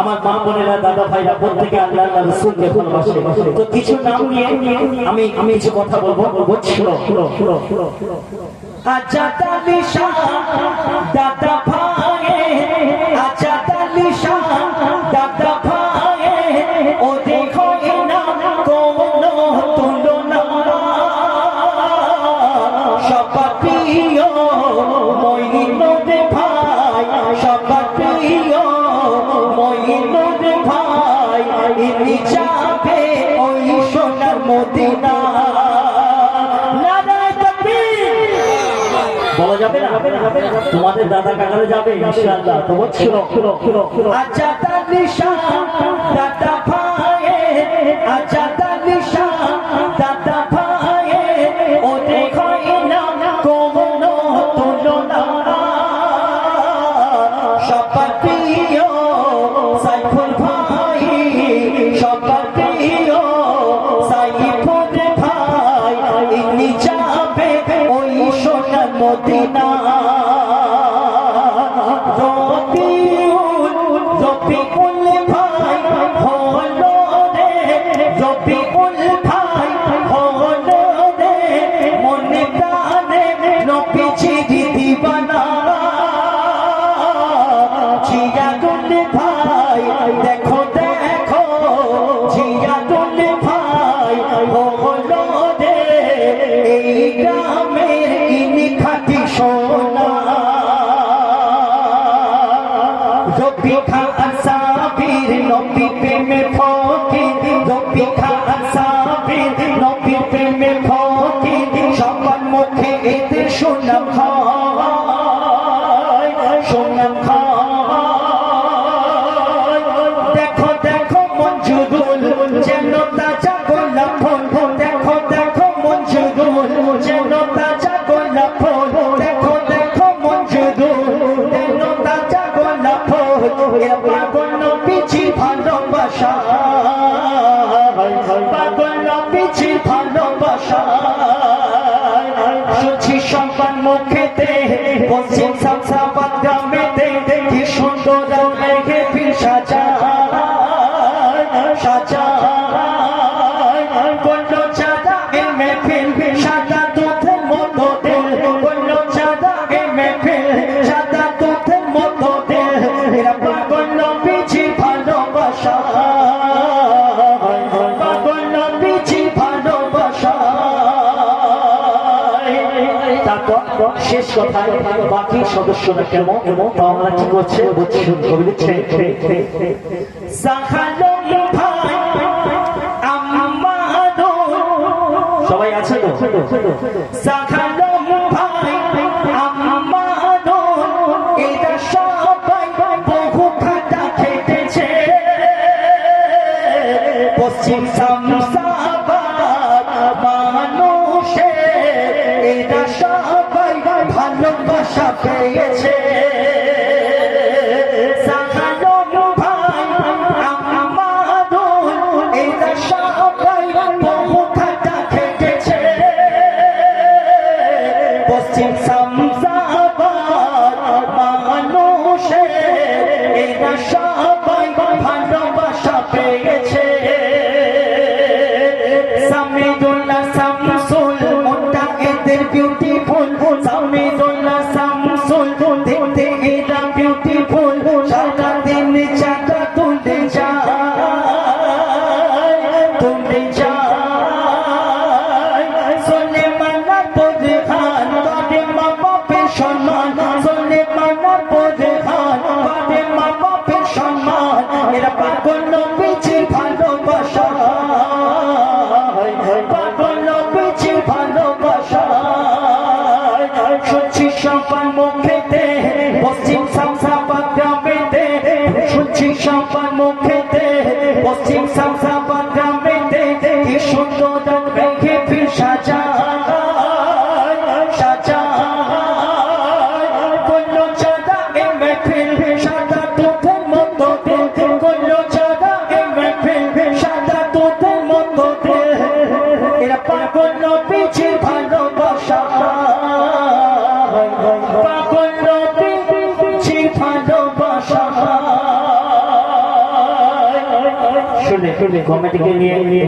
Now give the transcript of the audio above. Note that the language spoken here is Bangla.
আমার মা বোনেরা, দাদা ভাইরা প্রত্যেকে আল্লাহ রসুলকে ভালোবাসে। তো কিছু নাম নিয়ে আমি আমি কিছু কথা বলব। বলছিল দাদা ভাই মইনুদ ভাই ইনি যাবে ওই সোনার মদিনা। বলা যাবে না? তোমাদের দাদা কাকারা যাবে ইনশাআল্লাহ। তোমার ছিল। আচ্ছা তার নিশা দাদা মদিনা সোনা রবি খা আসাবির নবী প্রেমে ফকি রবি খা আসাবির নবী প্রেমে ফকি সবার মুখে সুনাম খায় পাগল পিছি ভালোবাসা পাগল পিছি ভালোবাসা শুনছি সবার মুখেতে পশ্চিম সামসাবাদ গ্রামেতে কি সুন্দর লেগে ফির সাজা শেষ কথা বাকি সদস্যরা কেমন? এবং আমরা কি করছে? বলছি কবি লিখছে সবাই আছে তো? con সবার মুখেতে পশ্চিম সামসাবাদ কমিটিকে নিয়ে